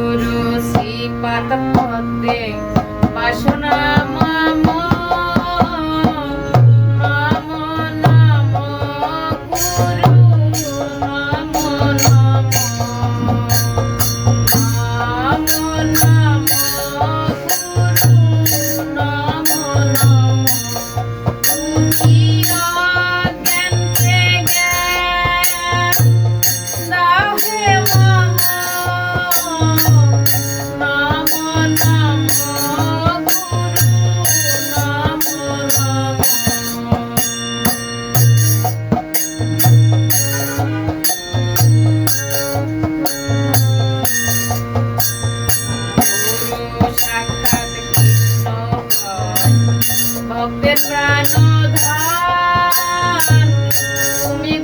গুরু শ্রী পাদ পদ্মে বাসনা আমাদের প্রাণ তুমি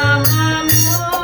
nam mô